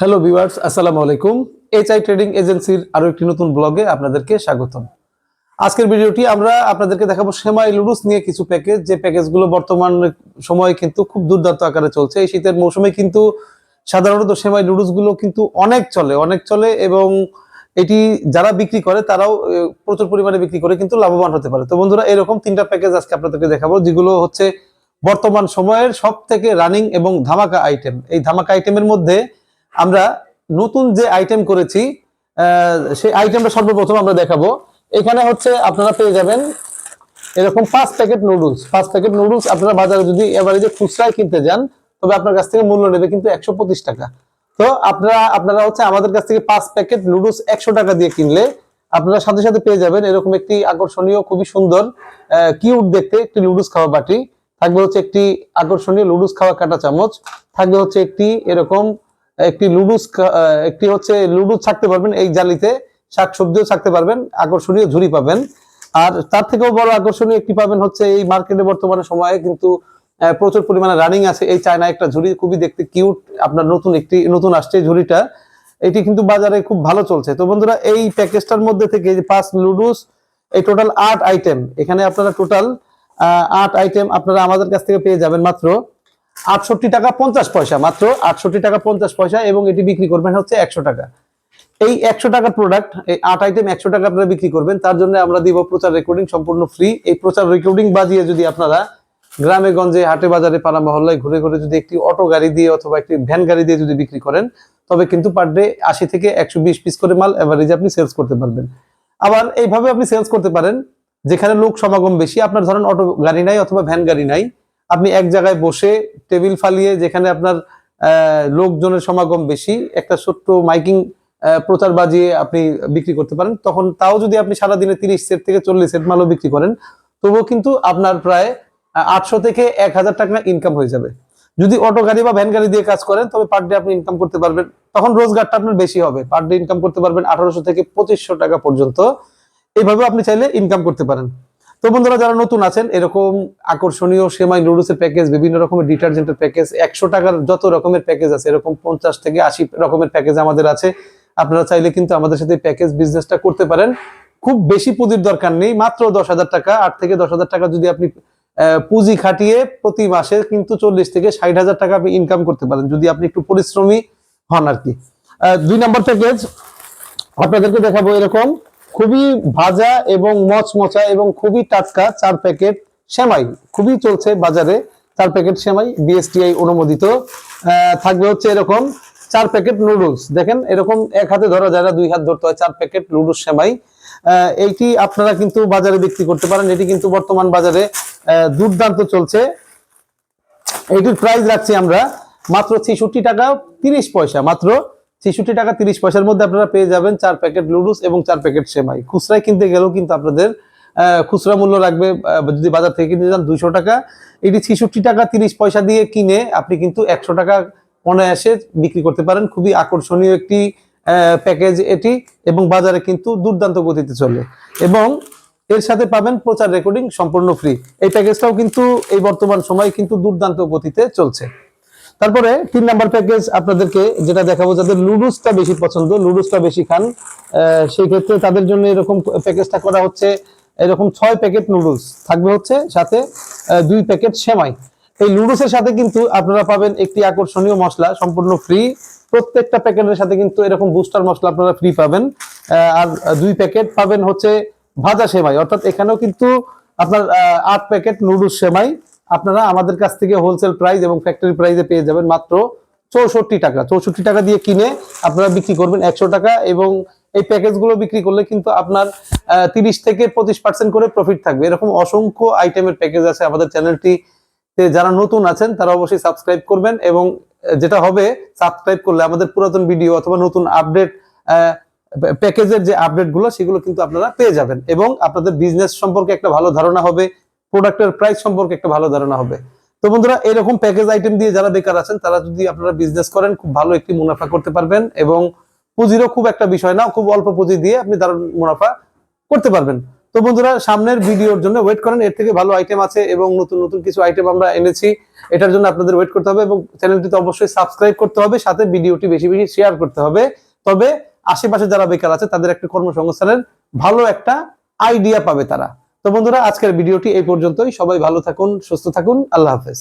Hello viewers আসসালামু আলাইকুম। HI trading এজেন্সির আরও একটি নতুন ব্লগে আপনাদেরকে স্বাগতম। আজকের ভিডিওটি আমরা আপনাদেরকে দেখাবো সেমাই লুডুস নিয়ে কিছু প্যাকেজ যে প্যাকেজগুলো বর্তমান সময়ে কিন্তু খুব দুর্দান্ত আকারে চলছে। এই শীতের মৌসুমে কিন্তু সাধারণত সেমাই লুডুসগুলো কিন্তু অনেক চলে অনেক চলে এবং এটি যারা বিক্রি করে, তারাও প্রচুর পরিমাণে বিক্রি করে কিন্তু লাভবান হতে পারে। তো বন্ধুরা, এরকম তিনটা প্যাকেজ আজকে আপনাদেরকে দেখাবো, যেগুলো হচ্ছে বর্তমান সময়ের সব থেকে রানিং এবং ধামাকা আইটেম এই ধামাকা আইটেমের মধ্যে আমরা নতুন যে আইটেম করেছি সেই আইটেমটা সর্বপ্রথম আমরা দেখাবো। এখানে হচ্ছে আপনারা পেয়ে যাবেন এরকম পাঁচ প্যাকেট নুডলস পাঁচ প্যাকেট নুডলস আপনারা বাজারে যদি এভারেজে খুচরায় কিনতে যান, তবে আপনার কাছ থেকে মূল্য নেবে কিন্তু একশো পঁচিশ টাকা। তো আপনারা আপনারা হচ্ছে আমাদের কাছ থেকে পাঁচ প্যাকেট নুডলস একশো টাকা দিয়ে কিনলে আপনারা সাথে সাথে পেয়ে যাবেন এরকম একটি আকর্ষণীয়, খুবই সুন্দর কিউট দেখতে একটি লুডুস খাওয়া বাটি। থাকবে হচ্ছে একটি আকর্ষণীয় লুডুস খাওয়া কাটা চামচ। থাকবে হচ্ছে একটি এরকম একটি লুডুস একটি হচ্ছে লুডুস থাকতে পারবেন এই জালিতে শাক সবজিও থাকতে পারবেন, আকর্ষণীয় ঝুড়ি পাবেন। আর তার থেকেও বড় আকর্ষণীয় একটি পাবেন হচ্ছে এই মার্কেটে বর্তমানে সময়ে কিন্তু প্রচুর পরিমাণে রানিং আছে। এই চায়না একটা ঝুড়ি খুবই দেখতে কিউট, আপনার নতুন একটি, নতুন আসছে ঝুড়িটা। এটি কিন্তু বাজারে খুব ভালো চলছে। তো বন্ধুরা, এই প্যাকেজটার মধ্যে থেকে যে পাঁচ লুডুস, এই টোটাল আট আইটেম। এখানে আপনারা টোটাল আট আইটেম আপনারা আমাদের কাছ থেকে পেয়ে যাবেন মাত্র। আটষট্টি টাকা পঞ্চাশ পয়সা, মাত্র আটষট্টি টাকা পঞ্চাশ পয়সা এবং এটি বিক্রি করবেন হচ্ছে একশো টাকা। এই একশো টাকার প্রোডাক্ট এই আট আইটেম একশো টাকা আপনারা বিক্রি করবেন, তার জন্য আমরা দিব প্রচার রেকর্ডিং সম্পূর্ণ ফ্রি এই প্রচার রেকর্ডিং বাজিয়ে যদি আপনারা গ্রামে, গঞ্জে, হাটে, বাজারে, পাড়া, মহল্লায় ঘুরে ঘুরে যদি একটি অটো গাড়ি দিয়ে অথবা একটি ভ্যান গাড়ি দিয়ে যদি বিক্রি করেন, তবে কিন্তু পার ডে আশি থেকে একশো বিশ পিস করে মাল এভারেজে আপনি সেলস করতে পারবেন। আবার এইভাবে আপনি সেলস করতে পারেন, যেখানে লোক সমাগম বেশি, আপনার ধরেন অটো গাড়ি নাই অথবা ভ্যান গাড়ি নাই আপনি এক জায়গায় বসে টেবিল ফালিয়ে যেখানে আপনার লোকজনের সমাগম বেশি, একটা ছোট্ট মাইকিং প্রচার বাজিয়ে আপনি বিক্রি করতে পারেন, তখন তাও যদি আপনি সারাদিনে তিরিশ সেট থেকে চল্লিশ সেট মালও বিক্রি করেন, তবুও কিন্তু আপনার প্রায় আটশো থেকে এক হাজার টাকা ইনকাম হয়ে যাবে। যদি অটো গাড়ি বা ভ্যান গাড়ি দিয়ে কাজ করেন, তবে পার ডে আপনি ইনকাম করতে পারবেন, তখন রোজগারটা আপনার বেশি হবে। পার ডে ইনকাম করতে পারবেন আঠারোশো থেকে পঁচিশশো টাকা পর্যন্ত। এইভাবে আপনি চাইলে ইনকাম করতে পারেন। তো বন্ধুরা, যারা নতুন আছেন, এরকম আকর্ষণীয় সেমাই নুডলসের প্যাকেজ, বিভিন্ন রকমের ডিটারজেন্টের প্যাকেজ, একশো টাকার যত রকমের প্যাকেজ আছে, এরকম পঞ্চাশ থেকে আশি রকমের প্যাকেজ আমাদের আছে। আপনারা চাইলে কিন্তু আমাদের সাথে প্যাকেজ বিজনেসটা করতে পারেন। খুব বেশি পুঁজির দরকার নেই, মাত্র দশ হাজার টাকা, আট থেকে দশ হাজার টাকা যদি আপনি পুঁজি খাটিয়ে প্রতি মাসে কিন্তু চল্লিশ থেকে ষাট হাজার টাকা আপনি ইনকাম করতে পারেন, যদি আপনি একটু পরিশ্রমী হন আর কি। দুই নম্বর প্যাকেজ আপনাদেরকে দেখাবো এরকম। খুবই ভাজা এবং মচমচা এবং খুবই টাটকা চার প্যাকেট সেমাই। খুবই চলছে বাজারে চার প্যাকেট সেমাই বিএসটিআই অনুমোদিত। থাকবে হচ্ছে এরকম চার প্যাকেট নুডলস। দেখেন, এরকম এক হাতে ধরা যারা দুই হাত ধরতে হয় চার প্যাকেট নুডলস সেমাই। এইটি আপনারা কিন্তু বাজারে বিক্রি করতে পারেন। এটি কিন্তু বর্তমান বাজারে দুর্দান্ত চলছে। এটির প্রাইস রাখছি আমরা মাত্র ছেষট্টি টাকা তিরিশ পয়সা, মাত্র ছেষট্টি টাকা তিরিশ পয়সার মধ্যে আপনারা পেয়ে যাবেন চার প্যাকেট লুডুস এবং চার প্যাকেট সেমাই। খুচরায় কিনতে গেলেও কিন্তু আপনাদের খুচরা মূল্য লাগবে যদি বাজার থেকে কিনতে যান দুইশো টাকা। এটি ছেষট্টি টাকা তিরিশ পয়সা দিয়ে কিনে আপনি কিন্তু একশো টাকা অনায়াসে বিক্রি করতে পারেন। খুবই আকর্ষণীয় একটি প্যাকেজ এটি এবং বাজারে কিন্তু দুর্দান্ত গতিতে চলে। এবং এর সাথে পাবেন প্রচার রেকর্ডিং সম্পূর্ণ ফ্রি এই প্যাকেজটাও কিন্তু এই বর্তমান সময় কিন্তু দুর্দান্ত গতিতে চলছে। তারপরে তিন নাম্বার প্যাকেজ আপনাদেরকে যেটা দেখাবো, যাদের লুডুসটা বেশি পছন্দ লুডুসটা বেশি খান সেই ক্ষেত্রে তাদের জন্য এরকম প্যাকেজটা করা হচ্ছে, এরকম ছয় প্যাকেট নুডলস। থাকবে হচ্ছে সাথে দুই প্যাকেট সেমাই। এই লুডুসের সাথে কিন্তু আপনারা পাবেন একটি আকর্ষণীয় মশলা, সম্পূর্ণ ফ্রি প্রত্যেকটা প্যাকেটের সাথে কিন্তু এরকম বুস্টার মশলা আপনারা ফ্রি পাবেন। আর দুই প্যাকেট পাবেন হচ্ছে ভাজা সেমাই। অর্থাৎ এখানেও কিন্তু আপনার আট প্যাকেট নুডলস সেমাই। আপনারা আমাদের কাছ থেকে হোলসেল প্রাইস এবং ফ্যাক্টরি প্রাইসে পেয়ে যাবেন মাত্র চৌষট্টি টাকা। চৌষট্টি টাকা দিয়ে কিনে আপনারা বিক্রি করবেন একশো টাকা এবং এই প্যাকেজগুলো বিক্রি করলে কিন্তু আপনার তিরিশ থেকে পঁচিশ পার্সেন্ট করে প্রফিট থাকবে। এরকম অসংখ্য আইটেমের প্যাকেজ আছে আমাদের চ্যানেলটি যারা নতুন আছেন, তারা অবশ্যই সাবস্ক্রাইব করবেন এবং যেটা হবে সাবস্ক্রাইব করলে আমাদের পুরাতন ভিডিও অথবা নতুন আপডেট প্যাকেজের যে আপডেটগুলো সেগুলো কিন্তু আপনারা পেয়ে যাবেন এবং আপনাদের বিজনেস সম্পর্কে একটা ভালো ধারণা হবে। প্রোডাক্টের প্রাইস সম্পর্কে একটা ভালো ধারণা হবে। তো বন্ধুরা, এরকম প্যাকেজ আইটেম দিয়ে যারা বেকার আছেন, তারা যদি আপনারা বিজনেস করেন, খুব ভালো একটি মুনাফা করতে পারবেন এবং পুঁজিরও খুব একটা বিষয় না, খুব অল্প পুঁজি দিয়ে আপনি দারুণ মুনাফা করতে পারবেন। তো বন্ধুরা, সামনের ভিডিওর জন্য ওয়েট করেন, এর থেকে ভালো আইটেম আছে এবং নতুন নতুন কিছু আইটেম আমরা এনেছি, এটার জন্য আপনাদের ওয়েট করতে হবে এবং চ্যানেলটিতে অবশ্যই সাবস্ক্রাইব করতে হবে, সাথে ভিডিওটি বেশি বেশি শেয়ার করতে হবে। তবে আশেপাশে যারা বেকার আছে, তাদের একটা কর্মসংস্থানের ভালো একটা আইডিয়া পাবে তারা। তো বন্ধুরা আজকের ভিডিওটি এই পর্যন্তই। সবাই ভালো থাকুন সুস্থ থাকুন। আল্লাহ হাফেজ।